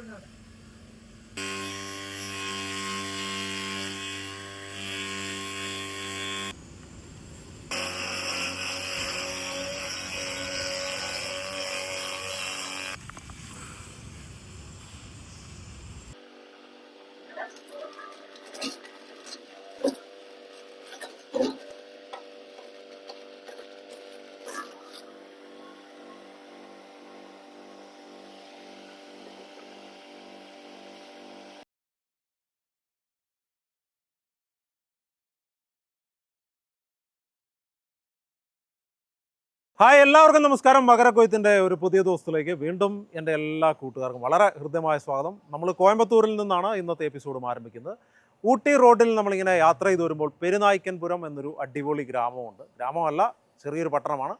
uno. Hi എല്ലാവർക്കും നമസ്കാരം. മകരക്കൊയ്ത്തിന്റെ ഒരു പുതിയ ദിവസത്തിലേക്ക് വീണ്ടും എന്റെ എല്ലാ കൂട്ടുകാർക്കും വളരെ ഹൃദ്യമായ സ്വാഗതം. നമ്മൾ കോയമ്പത്തൂരിൽ നിന്നാണ് ഇന്നത്തെ എപ്പിസോഡും ആരംഭിക്കുന്നത്. ഊട്ടി റോഡിൽ നമ്മളിങ്ങനെ യാത്ര ചെയ്ത് വരുമ്പോൾ പെരുനായ്ക്കൻപുരം എന്നൊരു അടിപൊളി ഗ്രാമമുണ്ട്. ഗ്രാമമല്ല ചെറിയൊരു പട്ടണമാണ്.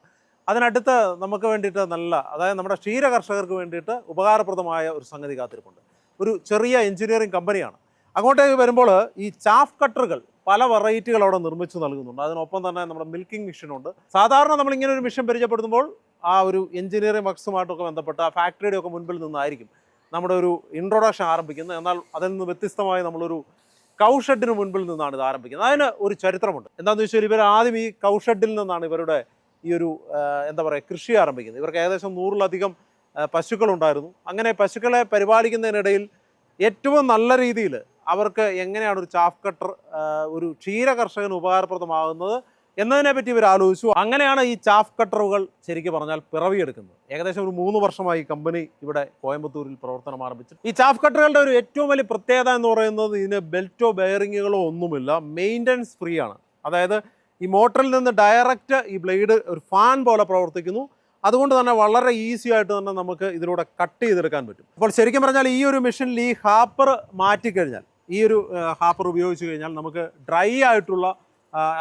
അതിനടുത്ത് നമുക്ക് വേണ്ടിയിട്ട് നല്ല അതായത് നമ്മുടെ ക്ഷീര കർഷകർക്ക് വേണ്ടിയിട്ട് ഉപകാരപ്രദമായ ഒരു സംഗതി കാത്തിരിപ്പുണ്ട്. ഒരു ചെറിയ എഞ്ചിനീയറിംഗ് കമ്പനിയാണ്. അങ്ങോട്ടേക്ക് വരുമ്പോൾ ഈ ചാഫ് കട്ടറുകൾ പല വെറൈറ്റികൾ അവിടെ നിർമ്മിച്ചു നൽകുന്നുണ്ട്. അതിനൊപ്പം തന്നെ നമ്മുടെ മിൽക്കിംഗ് മെഷീനുണ്ട് സാധാരണ നമ്മൾ ഇങ്ങനെ ഒരു മെഷീൻ പരിചയപ്പെടുത്തുമ്പോൾ ആ ഒരു എഞ്ചിനീയറിംഗ് വർക്സുമായിട്ടൊക്കെ ബന്ധപ്പെട്ട ആ ഫാക്ടറിയുടെ ഒക്കെ മുൻപിൽ നിന്നായിരിക്കും നമ്മുടെ ഒരു ഇൻട്രൊഡക്ഷൻ ആരംഭിക്കുന്നത്. എന്നാൽ അതിൽ നിന്ന് വ്യത്യസ്തമായി നമ്മളൊരു കൗഷെഡിന് മുൻപിൽ നിന്നാണ് ഇത് ആരംഭിക്കുന്നത്. അതിന് ഒരു ചരിത്രമുണ്ട്. എന്താണെന്ന് വെച്ചാൽ ഇവർ ആദ്യം ഈ കൗഷെഡിൽ നിന്നാണ് ഇവരുടെ ഈ ഒരു എന്താ പറയുക കൃഷി ആരംഭിക്കുന്നത്. ഇവർക്ക് ഏകദേശം നൂറിലധികം പശുക്കളുണ്ടായിരുന്നു. അങ്ങനെ പശുക്കളെ പരിപാലിക്കുന്നതിനിടയിൽ ഏറ്റവും നല്ല രീതിയിൽ അവർക്ക് എങ്ങനെയാണ് ഒരു ചാഫ് കട്ടർ ഒരു ക്ഷീര കർഷകന് ഉപകാരപ്രദമാകുന്നത് എന്നതിനെ പറ്റി ഇവർ ആലോചിച്ചു. അങ്ങനെയാണ് ഈ ചാഫ് കട്ടറുകൾ ശരിക്കും പറഞ്ഞാൽ പിറവിയെടുക്കുന്നത്. ഏകദേശം ഒരു മൂന്ന് വർഷമായി കമ്പനി ഇവിടെ കോയമ്പത്തൂരിൽ പ്രവർത്തനം ആരംഭിച്ചു ഈ ചാഫ് കട്ടറുകളുടെ ഒരു ഏറ്റവും വലിയ പ്രത്യേകത എന്ന് പറയുന്നത് ഇതിന് ബെൽറ്റോ ബെയറിങ്ങുകളോ ഒന്നുമില്ല. മെയിന്റനൻസ് ഫ്രീ ആണ്. അതായത് ഈ മോട്ടറിൽ നിന്ന് ഡയറക്റ്റ് ഈ ബ്ലേഡ് ഒരു ഫാൻ പോലെ പ്രവർത്തിക്കുന്നു. അതുകൊണ്ട് തന്നെ വളരെ ഈസി ആയിട്ട് തന്നെ നമുക്ക് ഇതിലൂടെ കട്ട് ചെയ്തെടുക്കാൻ പറ്റും. അപ്പോൾ ശരിക്കും പറഞ്ഞാൽ ഈ ഒരു മെഷീനിൽ ഈ ഹാപ്പർ മാറ്റിക്കഴിഞ്ഞാൽ ഈ ഒരു ഹാപ്പർ ഉപയോഗിച്ച് കഴിഞ്ഞാൽ നമുക്ക് ഡ്രൈ ആയിട്ടുള്ള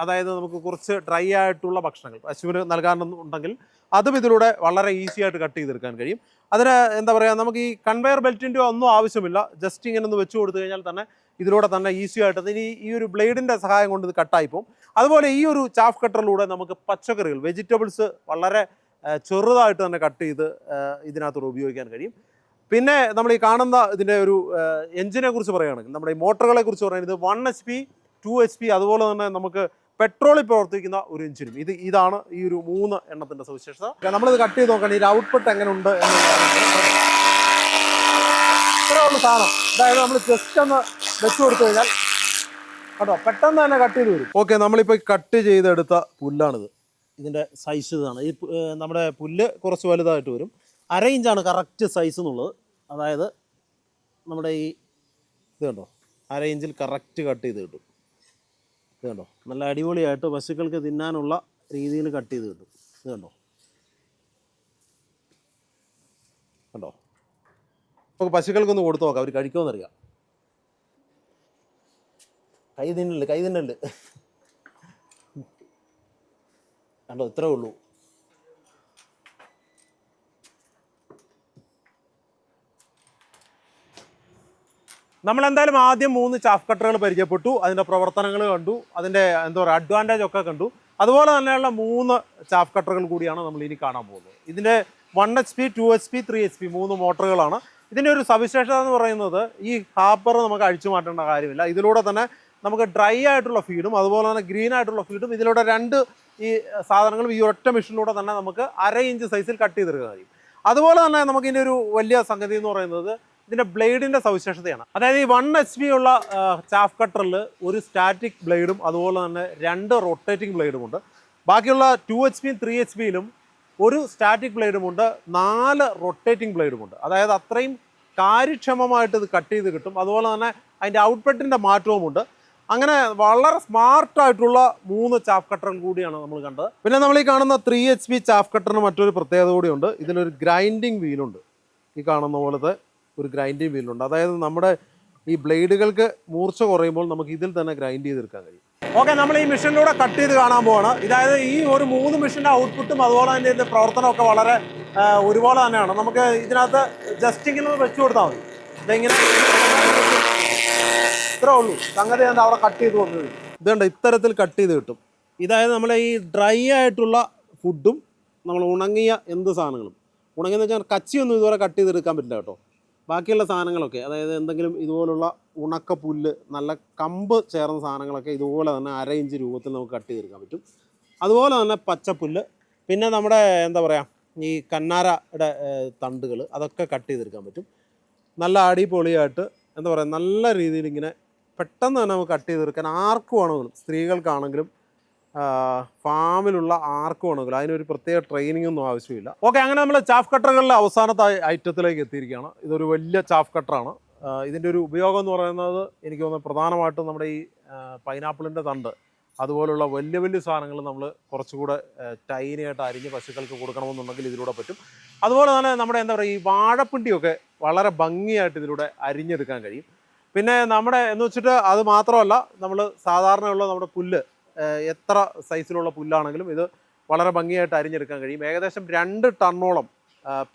അതായത് നമുക്ക് കുറച്ച് ഡ്രൈ ആയിട്ടുള്ള ഭക്ഷണങ്ങൾ പശുവിന് നൽകാനുണ്ടെങ്കിൽ അതും ഇതിലൂടെ വളരെ ഈസി ആയിട്ട് കട്ട് ചെയ്തെടുക്കാൻ കഴിയും. അതിന് എന്താ പറയുക നമുക്ക് ഈ കൺവെയർ ബെൽറ്റിന്റെ ഒന്നും ആവശ്യമില്ല. ജസ്റ്റ് ഇങ്ങനെ ഒന്ന് വെച്ച് കൊടുത്തു കഴിഞ്ഞാൽ തന്നെ ഇതിലൂടെ തന്നെ ഈസി ആയിട്ട് അതിന് ഈ ഒരു ബ്ലേഡിന്റെ സഹായം കൊണ്ട് ഇത് കട്ടായി പോകും. അതുപോലെ ഈ ഒരു ചാഫ് കട്ടറിലൂടെ നമുക്ക് പച്ചക്കറികൾ വെജിറ്റബിൾസ് വളരെ ചെറുതായിട്ട് തന്നെ കട്ട് ചെയ്ത് ഇതിനകത്തൂടെ ഉപയോഗിക്കാൻ കഴിയും. പിന്നെ നമ്മൾ ഈ കാണുന്ന ഇതിന്റെ ഒരു എഞ്ചിനെ കുറിച്ച് പറയുകയാണെങ്കിൽ നമ്മുടെ ഈ മോട്ടറുകളെ കുറിച്ച് പറയുന്നത് one H P two H P അതുപോലെ തന്നെ നമുക്ക് പെട്രോളിൽ പ്രവർത്തിക്കുന്ന ഒരു എഞ്ചിനും. ഇത് ഇതാണ് ഈ ഒരു മൂന്ന് എണ്ണത്തിന്റെ സവിശേഷത. നമ്മളിത് കട്ട് ചെയ്ത് നോക്കണം ഇതിന്റെ ഔട്ട്പുട്ട് എങ്ങനെ ഉണ്ട് ഉള്ളൂ സാധനം. അതായത് നമ്മൾ ജസ്റ്റ് ഒന്ന് വെച്ച് കൊടുത്തു കഴിഞ്ഞാൽ കേട്ടോ പെട്ടെന്ന് തന്നെ കട്ട് ചെയ്ത് വരും. ഓക്കെ നമ്മളിപ്പോൾ കട്ട് ചെയ്തെടുത്ത പുല്ലാണിത്. ഇതിന്റെ സൈസ് ഇതാണ്. ഈ നമ്മുടെ പുല്ല് കുറച്ച് വലുതായിട്ട് വരും. അര ഇഞ്ചാണ് കറക്റ്റ് സൈസ് എന്നുള്ളത്. അതായത് നമ്മുടെ ഈ ഇത് കണ്ടോ? അര ഇഞ്ചിൽ കറക്റ്റ് കട്ട് ചെയ്ത് കിട്ടും. ഇത് കണ്ടോ? നല്ല അടിപൊളിയായിട്ട് പശുക്കൾക്ക് തിന്നാനുള്ള രീതിയിൽ കട്ട് ചെയ്ത് കിട്ടും. ഇത് കണ്ടോ? കണ്ടോ? നമുക്ക് പശുക്കൾക്കൊന്ന് കൊടുത്തു നോക്കാം. അവർ കഴിക്കുമെന്നറിയാം. കൈ തിന്നൽ കൈ തിന്നൽ കണ്ടോ? ഇത്രേ ഉള്ളൂ. നമ്മൾ എന്തായാലും ആദ്യം മൂന്ന് ചാഫ് കട്ടറുകൾ പരിചയപ്പെട്ടു അതിന്റെ പ്രവർത്തനങ്ങൾ കണ്ടു അതിന്റെ എന്താ പറയുക അഡ്വാന്റേജ് ഒക്കെ കണ്ടു. അതുപോലെ തന്നെയുള്ള മൂന്ന് ചാഫ് കട്ടറുകൾ കൂടിയാണ് നമ്മൾ ഇനി കാണാൻ പോകുന്നത്. ഇതിന്റെ one H P two H P three H P മൂന്ന് മോട്ടറുകളാണ്. ഇതിന്റെ ഒരു സവിശേഷത എന്ന് പറയുന്നത് ഈ ഹാപ്പർ നമുക്ക് അഴിച്ചു മാറ്റേണ്ട കാര്യമില്ല. ഇതിലൂടെ തന്നെ നമുക്ക് ഡ്രൈ ആയിട്ടുള്ള ഫീഡും അതുപോലെ തന്നെ ഗ്രീൻ ആയിട്ടുള്ള ഫീഡും ഇതിലൂടെ രണ്ട് ഈ സാധനങ്ങളും ഈ ഒറ്റ മെഷീനിലൂടെ തന്നെ നമുക്ക് അര ഇഞ്ച് സൈസിൽ കട്ട് ചെയ്തെടുക്കാൻ കഴിയും. അതുപോലെ തന്നെ നമുക്ക് ഇതിന്റെ ഒരു വലിയ സംഗതി എന്ന് പറയുന്നത് ഇതിന്റെ ബ്ലേഡിന്റെ സവിശേഷതയാണ്. അതായത് ഈ വൺ എച്ച് പി ഉള്ള ചാഫ് കട്ടറിൽ ഒരു സ്റ്റാറ്റിക് ബ്ലേഡും അതുപോലെ തന്നെ രണ്ട് റൊട്ടേറ്റിംഗ് ബ്ലേഡും ഉണ്ട്. ബാക്കിയുള്ള ടു എച്ച് പിയും ത്രീ എച്ച് പിയിലും ഒരു സ്റ്റാറ്റിക് ബ്ലേഡുമുണ്ട് നാല് റൊട്ടേറ്റിംഗ് ബ്ലേഡുമുണ്ട് അതായത് അത്രയും കാര്യക്ഷമമായിട്ട് ഇത് കട്ട് ചെയ്ത് കിട്ടും. അതുപോലെ തന്നെ അതിന്റെ ഔട്ട്പുട്ടിന്റെ മാറ്റവുമുണ്ട് അങ്ങനെ വളരെ സ്മാർട്ടായിട്ടുള്ള മൂന്ന് ചാഫ് കട്ടറും കൂടിയാണ് നമ്മൾ കണ്ടത്. പിന്നെ നമ്മൾ ഈ കാണുന്ന ത്രീ എച്ച് പി ചാഫ് കട്ടറിന് മറ്റൊരു പ്രത്യേകത കൂടിയുണ്ട്. ഇതിലൊരു ഗ്രൈൻഡിങ് വീലുണ്ട് ഈ കാണുന്ന പോലത്തെ ഒരു ഗ്രൈൻഡിങ് വീലുണ്ട് അതായത് നമ്മുടെ ഈ ബ്ലേഡുകൾക്ക് മൂർച്ച കുറയുമ്പോൾ നമുക്ക് ഇതിൽ തന്നെ ഗ്രൈൻഡ് ചെയ്തെടുക്കാൻ കഴിയും. ഓക്കെ നമ്മൾ ഈ മെഷീനിലൂടെ കട്ട് ചെയ്ത് കാണാൻ പോവാണ്. അതായത് ഈ ഒരു മൂന്ന് മെഷീന്റെ ഔട്ട്പുട്ടും അതുപോലെ തന്നെ ഇതിന്റെ പ്രവർത്തനമൊക്കെ വളരെ ഒരുപോലെ തന്നെയാണ്. നമുക്ക് ഇതിനകത്ത് ജസ്റ്റ് ഇങ്ങനെ വെച്ച് കൊടുത്താൽ മതി. ഇതെങ്ങനെ ഇത്രേ ഉള്ളൂ. സംഗതി എന്താ? അവിടെ കട്ട് ചെയ്ത് വന്നത്. ഇതുണ്ട് ഇത്തരത്തിൽ കട്ട് ചെയ്ത് കിട്ടും. ഇതായത് നമ്മളെ ഈ ഡ്രൈ ആയിട്ടുള്ള ഫുഡും നമ്മൾ ഉണങ്ങിയ എന്ത് സാധനങ്ങളും. ഉണങ്ങിയെന്ന് വെച്ചാൽ കച്ചിയൊന്നും ഇതുവരെ കട്ട് ചെയ്തെടുക്കാൻ പറ്റില്ല കേട്ടോ. ബാക്കിയുള്ള സാധനങ്ങളൊക്കെ അതായത് എന്തെങ്കിലും ഇതുപോലുള്ള ഉണക്ക പുല്ല് നല്ല കമ്പ് ചേർന്ന സാധനങ്ങളൊക്കെ ഇതുപോലെ തന്നെ അര ഇഞ്ച് രൂപത്തിൽ നമുക്ക് കട്ട് ചെയ്തെടുക്കാൻ പറ്റും. അതുപോലെ തന്നെ പച്ചപ്പുല്ല് പിന്നെ നമ്മുടെ എന്താ പറയുക ഈ കന്നാരയുടെ തണ്ടുകൾ അതൊക്കെ കട്ട് ചെയ്തെടുക്കാൻ പറ്റും. നല്ല അടിപൊളിയായിട്ട് എന്താ പറയുക നല്ല രീതിയിൽ ഇങ്ങനെ പെട്ടെന്ന് തന്നെ നമുക്ക് കട്ട് ചെയ്തെടുക്കാൻ ആർക്കുവാണെങ്കിലും സ്ത്രീകൾക്കാണെങ്കിലും ഫാമിലുള്ള ആർക്ക് ആണെങ്കിലും അതിനൊരു പ്രത്യേക ട്രെയിനിങ് ഒന്നും ആവശ്യമില്ല. ഓക്കെ അങ്ങനെ നമ്മൾ ചാഫ് കട്ടറുകളിലെ അവസാനത്തെ ഐറ്റത്തിലേക്ക് എത്തിയിരിക്കുകയാണ്. ഇതൊരു വലിയ ചാഫ് കട്ടറാണ് ഇതിന്റെ ഒരു ഉപയോഗം എന്ന് പറയുന്നത് എനിക്ക് തോന്നുന്നു പ്രധാനമായിട്ടും നമ്മുടെ ഈ പൈനാപ്പിളിന്റെ തണ്ട് അതുപോലുള്ള വലിയ വലിയ സാധനങ്ങൾ നമ്മൾ കുറച്ചുകൂടെ ടൈനായിട്ട് അരിഞ്ഞ് പശുക്കൾക്ക് കൊടുക്കണമെന്നുണ്ടെങ്കിൽ ഇതിലൂടെ പറ്റും. അതുപോലെ തന്നെ നമ്മുടെ എന്താ പറയുക ഈ വാഴപ്പിണ്ടിയൊക്കെ വളരെ ഭംഗിയായിട്ട് ഇതിലൂടെ അരിഞ്ഞെടുക്കാൻ കഴിയും. പിന്നെ നമ്മുടെ എന്ന് വെച്ചിട്ട് അത് മാത്രമല്ല നമ്മൾ സാധാരണയുള്ള നമ്മുടെ പുല്ല് എത്ര സൈസിലുള്ള പുല്ലാണെങ്കിലും ഇത് വളരെ ഭംഗിയായിട്ട് അരിഞ്ഞെടുക്കാൻ കഴിയും. ഏകദേശം രണ്ട് ടണ്ണോളം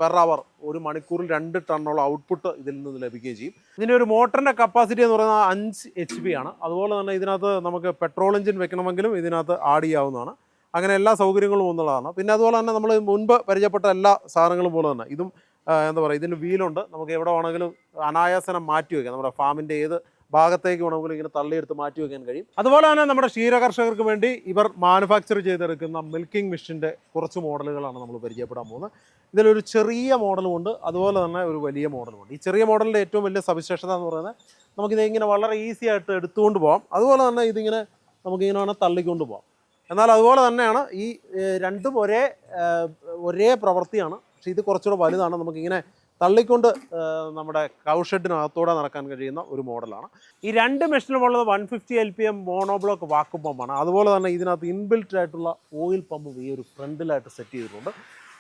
പെർ അവർ ഒരു മണിക്കൂറിൽ രണ്ട് ടണ്ണോളം ഔട്ട്പുട്ട് ഇതിൽ നിന്ന് ലഭിക്കുകയും ചെയ്യും. ഇതിന്റെ ഒരു മോട്ടറിന്റെ കപ്പാസിറ്റി എന്ന് പറയുന്നത് അഞ്ച് എച്ച് പി ആണ്. അതുപോലെ തന്നെ ഇതിനകത്ത് നമുക്ക് പെട്രോൾ എഞ്ചിൻ വെക്കണമെങ്കിലും ഇതിനകത്ത് ആഡ് ചെയ്യാവുന്നതാണ്. അങ്ങനെ എല്ലാ സൗകര്യങ്ങളും ഒന്നുള്ളതാണ്. പിന്നെ അതുപോലെ തന്നെ നമ്മൾ മുൻപ് പരിചയപ്പെട്ട എല്ലാ സാധനങ്ങളും പോലെ തന്നെ. ഇതും എന്താ പറയുക ഇതിന് വീലുണ്ട്. നമുക്ക് എവിടെ വേണമെങ്കിലും അനായാസനം മാറ്റി വയ്ക്കാം നമ്മുടെ ഫാമിന്റെ ഏത് ഭാഗത്തേക്ക് വേണമെങ്കിൽ ഇങ്ങനെ തള്ളിയെടുത്ത് മാറ്റി വെക്കാൻ കഴിയും. അതുപോലെ തന്നെ നമ്മുടെ ക്ഷീരകർഷകർക്ക് വേണ്ടി ഇവർ മാനുഫാക്ചർ ചെയ്തെടുക്കുന്ന മിൽക്കിംഗ് മെഷീന്റെ കുറച്ച് മോഡലുകളാണ് നമ്മൾ പരിചയപ്പെടാൻ പോകുന്നത്. ഇതിലൊരു ചെറിയ മോഡലും ഉണ്ട് അതുപോലെ തന്നെ ഒരു വലിയ മോഡലും ഉണ്ട്. ഈ ചെറിയ മോഡലിന്റെ ഏറ്റവും വലിയ സവിശേഷത എന്ന് പറയുന്നത് നമുക്കിത് ഇങ്ങനെ വളരെ ഈസി ആയിട്ട് എടുത്തുകൊണ്ട് പോകാം അതുപോലെ തന്നെ ഇതിങ്ങനെ നമുക്കിങ്ങനെ വേണം തള്ളിക്കൊണ്ട് പോകാം എന്നാൽ അതുപോലെ തന്നെയാണ് ഈ രണ്ടും ഒരേ ഒരേ പ്രവൃത്തിയാണ് പക്ഷേ ഇത് കുറച്ചുകൂടെ വലുതാണ്. നമുക്കിങ്ങനെ തള്ളിക്കൊണ്ട് നമ്മുടെ കൗഷെഡിനകത്തൂടെ നടക്കാൻ കഴിയുന്ന ഒരു മോഡലാണ്. ഈ രണ്ട് മെഷീനുമുള്ളത് one fifty L P M monoblock വാക്കും പമ്പാണ് അതുപോലെ തന്നെ ഇതിനകത്ത് ഇൻബിൽറ്റ് ആയിട്ടുള്ള ഓയിൽ പമ്പും ഈ ഒരു ഫ്രണ്ടിലായിട്ട് സെറ്റ് ചെയ്തിട്ടുണ്ട്.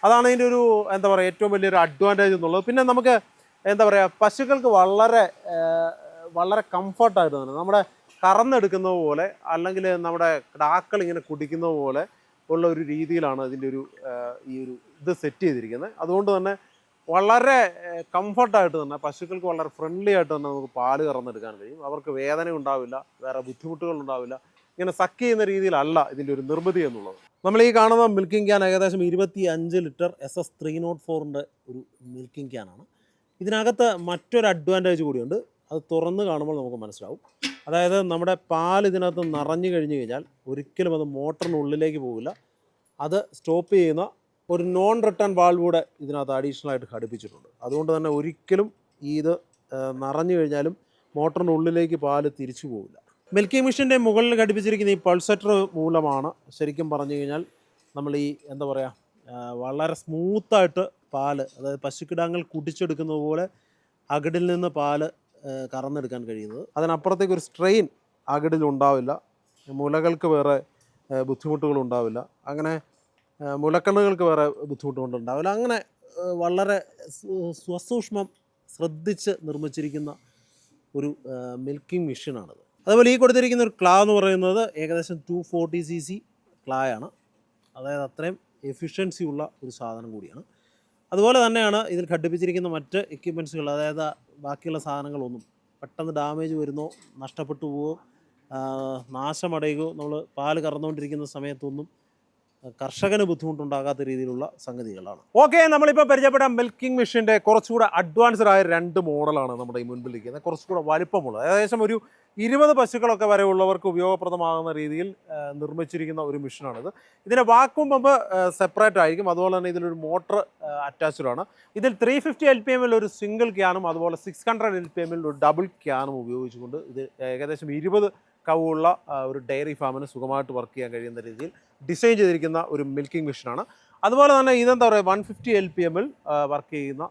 അതാണ് ഇതിന്റെ ഒരു എന്താ പറയുക ഏറ്റവും വലിയൊരു അഡ്വാന്റേജ് എന്നുള്ളത്. പിന്നെ നമുക്ക് എന്താ പറയുക പശുക്കൾക്ക് വളരെ വളരെ കംഫർട്ടായിട്ട് തന്നെ നമ്മുടെ കറന്നെടുക്കുന്നത് പോലെ അല്ലെങ്കിൽ നമ്മുടെ ഡാക്കൾ ഇങ്ങനെ കുടിക്കുന്നത് പോലെ ഉള്ള ഒരു രീതിയിലാണ് ഇതിന്റെ ഒരു ഈ ഒരു ഇത് സെറ്റ് ചെയ്തിരിക്കുന്നത്. അതുകൊണ്ട് തന്നെ വളരെ കംഫർട്ടായിട്ട് തന്നെ പശുക്കൾക്ക് വളരെ ഫ്രണ്ട്ലി ആയിട്ട് തന്നെ നമുക്ക് പാൽ കറന്നെടുക്കാൻ കഴിയും. അവർക്ക് വേദന ഉണ്ടാവില്ല വേറെ ബുദ്ധിമുട്ടുകൾ ഉണ്ടാവില്ല ഇങ്ങനെ സക്ക് ചെയ്യുന്ന രീതിയിലല്ല ഇതിന്റെ ഒരു നിർമ്മിതി എന്നുള്ളത്. നമ്മൾ ഈ കാണുന്ന മിൽക്കിംഗ് ക്യാൻ ഏകദേശം ഇരുപത്തി അഞ്ച് litre S S three naught ഫോറിന്റെ ഒരു മിൽക്കിംഗ് ക്യാനാണ് ഇതിനകത്ത് മറ്റൊരു അഡ്വാന്റേജ് കൂടിയുണ്ട്. അത് തുറന്ന് കാണുമ്പോൾ നമുക്ക് മനസ്സിലാവും. അതായത് നമ്മുടെ പാൽ ഇതിനകത്ത് നിറഞ്ഞു കഴിഞ്ഞു കഴിഞ്ഞാൽ ഒരിക്കലും അത് മോട്ടറിനുള്ളിലേക്ക് പോകില്ല. അത് സ്റ്റോപ്പ് ചെയ്യുന്ന ഒരു നോൺ റിട്ടേൺ വാൾവ് കൂടെ ഇതിനകത്ത് അഡീഷണൽ ആയിട്ട് ഘടിപ്പിച്ചിട്ടുണ്ട്. അതുകൊണ്ട് തന്നെ ഒരിക്കലും ഇത് നിറഞ്ഞു കഴിഞ്ഞാലും മോട്ടറിന്റെ ഉള്ളിലേക്ക് പാൽ തിരിച്ചു പോവില്ല. മിൽക്കി മെഷീന്റെ മുകളിൽ ഘടിപ്പിച്ചിരിക്കുന്ന ഈ പൾസറ്റർ മൂലമാണ് ശരിക്കും പറഞ്ഞു കഴിഞ്ഞാൽ നമ്മൾ ഈ എന്താ പറയുക വളരെ സ്മൂത്തായിട്ട് പാൽ അതായത് പശുക്കിടാങ്ങൾ കുടിച്ചെടുക്കുന്നത് പോലെ അകിടിൽ നിന്ന് പാൽ കറന്നെടുക്കാൻ കഴിയുന്നത്. അതിനപ്പുറത്തേക്ക് ഒരു സ്ട്രെയിൻ അകിടിൽ ഉണ്ടാവില്ല. മുലകൾക്ക് വേറെ ബുദ്ധിമുട്ടുകൾ ഉണ്ടാവില്ല. അങ്ങനെ മുലക്കണ്ണുകൾക്ക് വേറെ ബുദ്ധിമുട്ടുകൊണ്ടുണ്ടാവില്ല അങ്ങനെ വളരെ സ്വസൂക്ഷ്മം ശ്രദ്ധിച്ച് നിർമ്മിച്ചിരിക്കുന്ന ഒരു മിൽക്കിംഗ് മെഷീനാണിത് അതുപോലെ ഈ കൊടുത്തിരിക്കുന്ന ഒരു ക്ലാ എന്ന് പറയുന്നത് ഏകദേശം ടു ഫോർട്ടി സി സി ക്ലായാണ് അതായത് അത്രയും എഫിഷ്യൻസി ഉള്ള ഒരു സാധനം കൂടിയാണ്. അതുപോലെ തന്നെയാണ് ഇതിൽ ഘടിപ്പിച്ചിരിക്കുന്ന മറ്റ് എക്യുപ്മെൻസുകൾ അതായത് ബാക്കിയുള്ള സാധനങ്ങളൊന്നും പെട്ടെന്ന് ഡാമേജ് വരുന്നോ നഷ്ടപ്പെട്ടു പോവോ നാശമടയുകയോ നമ്മൾ പാൽ കറന്നുകൊണ്ടിരിക്കുന്ന സമയത്തൊന്നും കർഷകന് ബുദ്ധിമുട്ടുണ്ടാകാത്ത രീതിയിലുള്ള സംഗതികളാണ്. ഓക്കെ നമ്മളിപ്പോൾ പരിചയപ്പെട്ട മിൽക്കിംഗ് മെഷീന്റെ കുറച്ചുകൂടെ അഡ്വാൻസ്ഡ് ആയ രണ്ട് മോഡലാണ് നമ്മുടെ ഈ മുൻപിൽ ഇരിക്കുന്നത് കുറച്ചുകൂടെ വലിപ്പമുള്ളത് ഏകദേശം ഒരു ഇരുപത് പശുക്കളൊക്കെ വരെ ഉള്ളവർക്ക് ഉപയോഗപ്രദമാകുന്ന രീതിയിൽ നിർമ്മിച്ചിരിക്കുന്ന ഒരു മെഷീനാണിത്. ഇതിന്റെ വാക്കും പമ്പ് സെപ്പറേറ്റ് ആയിരിക്കും. അതുപോലെ തന്നെ ഇതിലൊരു മോട്ടർ അറ്റാച്ച്ഡ് ആണ്. ഇതിൽ ത്രീ ഫിഫ്റ്റി എൽ പി എമ്മിൽ ഒരു സിംഗിൾ ക്യാനും അതുപോലെ സിക്സ് ഹൺഡ്രഡ് എൽ പി എമ്മിൽ ഒരു ഡബിൾ ക്യാനും ഉപയോഗിച്ചുകൊണ്ട് ഇത് ഏകദേശം ഇരുപത് കവുള്ള ഒരു ഡയറി ഫാമിന് സുഖമായിട്ട് വർക്ക് ചെയ്യാൻ കഴിയുന്ന രീതിയിൽ ഡിസൈൻ ചെയ്തിരിക്കുന്ന ഒരു മിൽക്കിംഗ് മെഷീനാണ്. അതുപോലെ തന്നെ ഇതെന്താ പറയുക വൺ ഫിഫ്റ്റി എൽ പി എമ്മിൽ വർക്ക് ചെയ്യുന്ന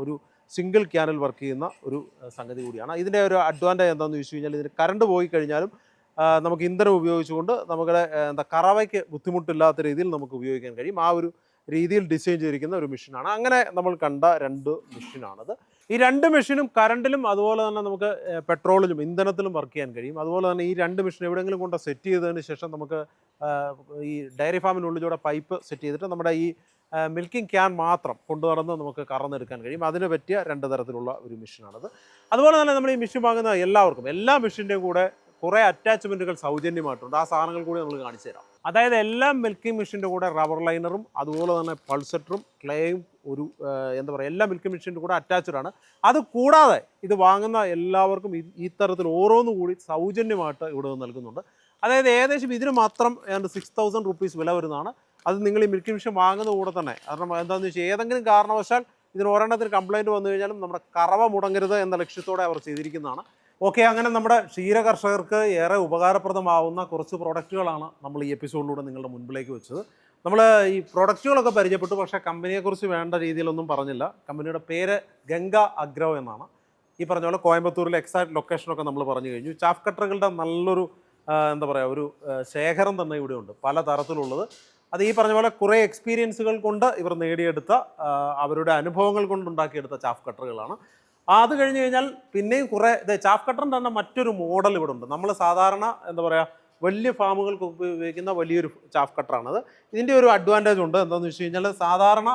ഒരു സിംഗിൾ ക്യാനിൽ വർക്ക് ചെയ്യുന്ന ഒരു സംഗതി കൂടിയാണ്. ഇതിന്റെ ഒരു അഡ്വാന്റേജ് എന്താണെന്ന് ചോദിച്ചു കഴിഞ്ഞാൽ ഇതിന് കറണ്ട് പോയി കഴിഞ്ഞാലും നമുക്ക് ഇന്ധനം ഉപയോഗിച്ചുകൊണ്ട് നമ്മുടെ എന്താ കറവയ്ക്ക് ബുദ്ധിമുട്ടില്ലാത്ത രീതിയിൽ നമുക്ക് ഉപയോഗിക്കാൻ കഴിയും. ആ ഒരു രീതിയിൽ ഡിസൈൻ ചെയ്തിരിക്കുന്ന ഒരു മെഷീനാണ്. അങ്ങനെ നമ്മൾ കണ്ട രണ്ട് മെഷീനാണത്. ഈ രണ്ട് മെഷീനും കറണ്ടിലും അതുപോലെ തന്നെ നമുക്ക് പെട്രോളിലും ഇന്ധനത്തിലും വർക്ക് ചെയ്യാൻ കഴിയും. അതുപോലെ തന്നെ ഈ രണ്ട് മെഷീൻ എവിടെയെങ്കിലും കൊണ്ട് സെറ്റ് ചെയ്തതിന് ശേഷം നമുക്ക് ഈ ഡയറി ഫാമിനുള്ളിലൂടെ പൈപ്പ് സെറ്റ് ചെയ്തിട്ട് നമ്മുടെ ഈ മിൽക്കിംഗ് ക്യാൻ മാത്രം കൊണ്ടു നടന്ന് നമുക്ക് കറന്നെടുക്കാൻ കഴിയും. അതിന് പറ്റിയ രണ്ട് തരത്തിലുള്ള ഒരു മെഷീനാണത്. അതുപോലെ തന്നെ നമ്മൾ ഈ മെഷീൻ വാങ്ങുന്ന എല്ലാവർക്കും എല്ലാ മെഷീന്റെയും കൂടെ കുറേ അറ്റാച്ച്മെന്റുകൾ സൗജന്യമായിട്ടുണ്ട്. ആ സാധനങ്ങൾ കൂടി നമ്മൾ കാണിച്ചു തരാം. അതായത് എല്ലാ മിൽക്കിംഗ് മെഷീന്റെ കൂടെ റബ്ബർ ലൈനറും അതുപോലെ തന്നെ പൾസറ്ററും ക്ലേയും ഒരു എന്താ പറയുക എല്ലാ മിൽക്കിംഗ് മെഷീന്റെ കൂടെ അറ്റാച്ച്ഡ് ആണ്. അത് കൂടാതെ ഇത് വാങ്ങുന്ന എല്ലാവർക്കും ഈ- തരത്തിൽ ഓരോന്നും കൂടി സൗജന്യമായിട്ട് ഇവിടെ നിന്ന് നൽകുന്നുണ്ട്. അതായത് ഏകദേശം ഇതിന് മാത്രം ഏതാണ്ട് സിക്സ് തൗസൻഡ് റുപ്പീസ് വില വരുന്നതാണ്. അത് നിങ്ങൾ ഈ മിൽക്കിംഗ് മെഷീൻ വാങ്ങുന്ന കൂടെ തന്നെ കാരണം എന്താണെന്ന് വെച്ചാൽ ഏതെങ്കിലും കാരണവശാൽ ഇതിന് ഒരെണ്ണത്തിന് കംപ്ലയിന്റ് വന്നു കഴിഞ്ഞാലും നമ്മുടെ കറവ മുടങ്ങരുത് എന്ന ലക്ഷ്യത്തോടെ അവർ ചെയ്തിരിക്കുന്നതാണ്. ഓക്കെ അങ്ങനെ നമ്മുടെ ക്ഷീര കർഷകർക്ക് ഏറെ ഉപകാരപ്രദമാവുന്ന കുറച്ച് പ്രോഡക്റ്റുകളാണ് നമ്മൾ ഈ എപ്പിസോഡിലൂടെ നിങ്ങളുടെ മുൻപിലേക്ക് വെച്ചത്. നമ്മൾ ഈ പ്രൊഡക്റ്റുകളൊക്കെ പരിചയപ്പെട്ടു പക്ഷേ കമ്പനിയെക്കുറിച്ച് വേണ്ട രീതിയിലൊന്നും പറഞ്ഞില്ല. കമ്പനിയുടെ പേര് ഗംഗ അഗ്രോ എന്നാണ്. ഈ പറഞ്ഞ പോലെ കോയമ്പത്തൂരിലെ എക്സാക്ട് ലൊക്കേഷനൊക്കെ നമ്മൾ പറഞ്ഞു കഴിഞ്ഞു. ചാഫ് കട്ടറുകളുടെ നല്ലൊരു എന്താ പറയുക ഒരു ശേഖരം തന്നെ ഇവിടെയുണ്ട് പല തരത്തിലുള്ളത്. അത് ഈ പറഞ്ഞ പോലെ കുറേ എക്സ്പീരിയൻസുകൾ കൊണ്ട് ഇവർ നേടിയെടുത്ത അവരുടെ അനുഭവങ്ങൾ കൊണ്ടുണ്ടാക്കിയെടുത്ത ചാഫ് കട്ടറുകളാണ് അത് കഴിഞ്ഞ് കഴിഞ്ഞാൽ പിന്നെയും കുറേ ഇത് ചാഫ് കട്ടറിന്റെ തന്നെ മറ്റൊരു മോഡൽ ഇവിടെ ഉണ്ട്. നമ്മൾ സാധാരണ എന്താ പറയുക വലിയ ഫാമുകൾക്ക് ഉപയോഗിക്കുന്ന വലിയൊരു ചാഫ് കട്ടറാണത് ഇതിന്റെ ഒരു അഡ്വാന്റേജ് ഉണ്ട്. എന്താണെന്ന് വെച്ച് കഴിഞ്ഞാൽ സാധാരണ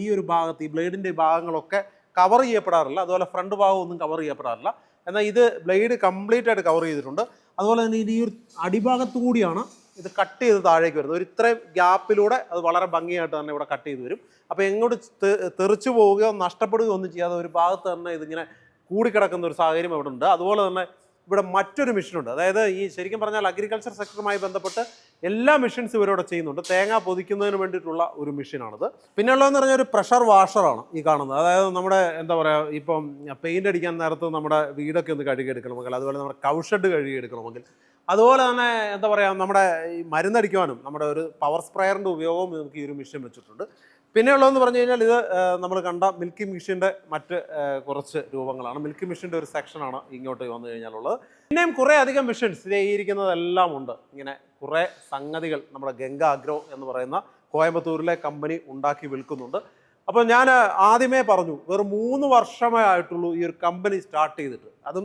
ഈ ഒരു ഭാഗത്ത് ഈ ബ്ലേഡിന്റെ ഭാഗങ്ങളൊക്കെ കവർ ചെയ്യപ്പെടാറില്ല. അതുപോലെ ഫ്രണ്ട് ഭാഗം ഒന്നും കവർ ചെയ്യപ്പെടാറില്ല. എന്നാൽ ഇത് ബ്ലേഡ് കംപ്ലീറ്റ് ആയിട്ട് കവർ ചെയ്തിട്ടുണ്ട്. അതുപോലെ തന്നെ ഇത് ഈ ഒരു അടിഭാഗത്തു കൂടിയാണ് ഇത് കട്ട് ചെയ്ത് താഴേക്ക് വരുന്നത് ഒരു ഇത്രയും ഗ്യാപ്പിലൂടെ അത് വളരെ ഭംഗിയായിട്ട് തന്നെ ഇവിടെ കട്ട് ചെയ്ത് വരും. അപ്പോൾ എങ്ങോട്ട് തെറിച്ചു പോവുകയോ നഷ്ടപ്പെടുകയോ ഒന്നും ചെയ്യാതെ ഒരു ഭാഗത്ത് തന്നെ ഇതിങ്ങനെ കൂടിക്കിടക്കുന്ന ഒരു സാഹചര്യം ഇവിടെ ഉണ്ട്. അതുപോലെ തന്നെ ഇവിടെ മറ്റൊരു മിഷനുണ്ട് അതായത് ഈ ശരിക്കും പറഞ്ഞാൽ അഗ്രികൾച്ചർ സെക്ടറുമായി ബന്ധപ്പെട്ട് എല്ലാ മെഷീൻസും ഇവരിവിടെ ചെയ്യുന്നുണ്ട്. തേങ്ങ പൊതിക്കുന്നതിന് വേണ്ടിയിട്ടുള്ള ഒരു മെഷീനാണിത് പിന്നെ ഉള്ളതെന്ന് പറഞ്ഞാൽ ഒരു പ്രഷർ വാഷറാണ് ഈ കാണുന്നത്. അതായത് നമ്മുടെ എന്താ പറയുക ഇപ്പം പെയിന്റ് അടിക്കാൻ നേരത്ത് നമ്മുടെ വീടൊക്കെ ഒന്ന് കഴുകിയെടുക്കണമെങ്കിൽ അതുപോലെ നമ്മുടെ കൗഷഡ് കഴുകിയെടുക്കണമെങ്കിൽ അതുപോലെ തന്നെ എന്താ പറയുക നമ്മുടെ ഈ മരുന്നടിക്കുവാനും നമ്മുടെ ഒരു പവർ സ്പ്രെയറിന്റെ ഉപയോഗവും നമുക്ക് ഈ ഒരു മെഷീൻ വെച്ചിട്ടുണ്ട്. പിന്നെ ഉള്ളതെന്ന് പറഞ്ഞു കഴിഞ്ഞാൽ ഇത് നമ്മൾ കണ്ട മിൽക്കി മെഷീന്റെ മറ്റ് കുറച്ച് രൂപങ്ങളാണ്. മിൽക്കി മെഷീന്റെ ഒരു സെക്ഷനാണ് ഇങ്ങോട്ട് വന്നു കഴിഞ്ഞാലുള്ളത്. പിന്നെയും കുറേ അധികം മെഷീൻസ് ചെയ്തിരിക്കുന്നതെല്ലാം ഉണ്ട്. ഇങ്ങനെ കുറേ സംഗതികൾ നമ്മുടെ ഗംഗ അഗ്രോ എന്ന് പറയുന്ന കോയമ്പത്തൂരിലെ കമ്പനി ഉണ്ടാക്കി വിൽക്കുന്നുണ്ട്. അപ്പോൾ ഞാൻ ആദ്യമേ പറഞ്ഞു വെറും മൂന്ന് വർഷമേ ആയിട്ടുള്ളൂ ഈ ഒരു കമ്പനി സ്റ്റാർട്ട് ചെയ്തിട്ട്. അതും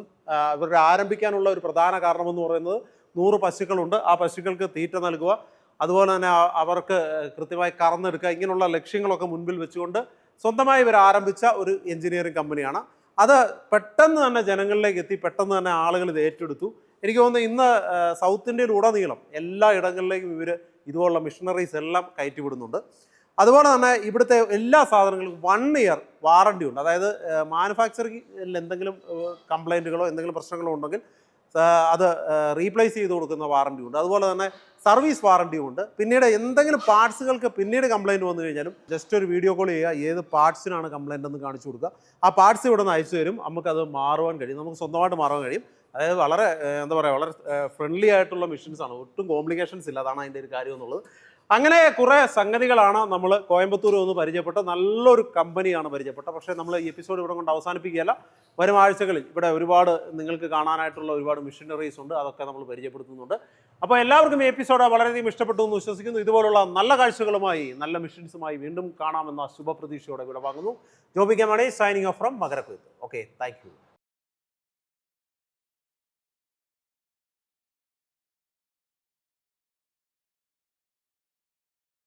ഇവരുടെ ആരംഭിക്കാനുള്ള ഒരു പ്രധാന കാരണമെന്ന് പറയുന്നത് നൂറ് പശുക്കളുണ്ട്. ആ പശുക്കൾക്ക് തീറ്റ നൽകുക. അതുപോലെ തന്നെ അവർക്ക് കൃത്യമായി കറന്നെടുക്കുക. ഇങ്ങനെയുള്ള ലക്ഷ്യങ്ങളൊക്കെ മുൻപിൽ വെച്ചുകൊണ്ട് സ്വന്തമായി ഇവർ ആരംഭിച്ച ഒരു എഞ്ചിനീയറിംഗ് കമ്പനിയാണ്. അത് പെട്ടെന്ന് തന്നെ ജനങ്ങളിലേക്ക് എത്തി പെട്ടെന്ന് തന്നെ ആളുകൾ ഇത് ഏറ്റെടുത്തു. എനിക്ക് തോന്നുന്നു ഇന്ന് സൗത്ത് ഇന്ത്യയിലുടനീളം എല്ലാ ഇടങ്ങളിലേക്കും ഇവർ ഇതുപോലുള്ള മിഷണറീസ് എല്ലാം കയറ്റിവിടുന്നുണ്ട്. അതുപോലെ തന്നെ ഇവിടുത്തെ എല്ലാ സാധനങ്ങൾക്കും വൺ ഇയർ വാറണ്ടി ഉണ്ട്. അതായത് മാനുഫാക്ചറിംഗിൽ എന്തെങ്കിലും കംപ്ലൈന്റുകളോ എന്തെങ്കിലും പ്രശ്നങ്ങളോ ഉണ്ടെങ്കിൽ അത് റീപ്ലേസ് ചെയ്ത് കൊടുക്കുന്ന വാറണ്ടി ഉണ്ട്. അതുപോലെ തന്നെ സർവീസ് വാറണ്ടിയും ഉണ്ട്. പിന്നീട് എന്തെങ്കിലും പാർട്സുകൾക്ക് പിന്നീട് കംപ്ലൈന്റ് വന്നു കഴിഞ്ഞാലും ജസ്റ്റ് ഒരു വീഡിയോ കോൾ ചെയ്യുക ഏത് പാർട്സിനാണ് കംപ്ലൈന്റ് എന്ന് കാണിച്ചു കൊടുക്കുക. ആ പാർട്സ് ഇവിടെ നിന്ന് അയച്ചു തരും. നമുക്കത് മാറുവാൻ കഴിയും. നമുക്ക് സ്വന്തമായിട്ട് മാറാൻ കഴിയും. അതായത് വളരെ എന്താ പറയുക വളരെ ഫ്രണ്ട്ലി ആയിട്ടുള്ള മെഷീൻസ് ആണ്. ഒട്ടും കോംപ്ലിക്കേഷൻസ് ഇല്ല. അതാണ് അതിന്റെ ഒരു കാര്യം എന്നുള്ളത്. അങ്ങനെ കുറേ സംഗതികളാണ് നമ്മൾ കോയമ്പത്തൂർ ഒന്ന് പരിചയപ്പെട്ട നല്ലൊരു കമ്പനിയാണ് പരിചയപ്പെട്ട പക്ഷേ നമ്മൾ ഈ എപ്പിസോഡ് ഇവിടെ കൊണ്ട് അവസാനിപ്പിക്കുകയല്ല. വരും ആഴ്ചകളിൽ ഇവിടെ ഒരുപാട് നിങ്ങൾക്ക് കാണാനായിട്ടുള്ള ഒരുപാട് മിഷനറീസ് ഉണ്ട്. അതൊക്കെ നമ്മൾ പരിചയപ്പെടുത്തുന്നുണ്ട്. അപ്പോൾ എല്ലാവർക്കും ഈ എപ്പിസോഡ് വളരെയധികം ഇഷ്ടപ്പെട്ടു എന്ന് വിശ്വസിക്കുന്നു. ഇതുപോലുള്ള നല്ല കാഴ്ചകളുമായി നല്ല മിഷൻസുമായി വീണ്ടും കാണാമെന്ന ശുഭപ്രതീക്ഷയോടെ വിടവാങ്ങുന്നു. Joby K Mani signing off from മകരക്കുയത്ത് okay thank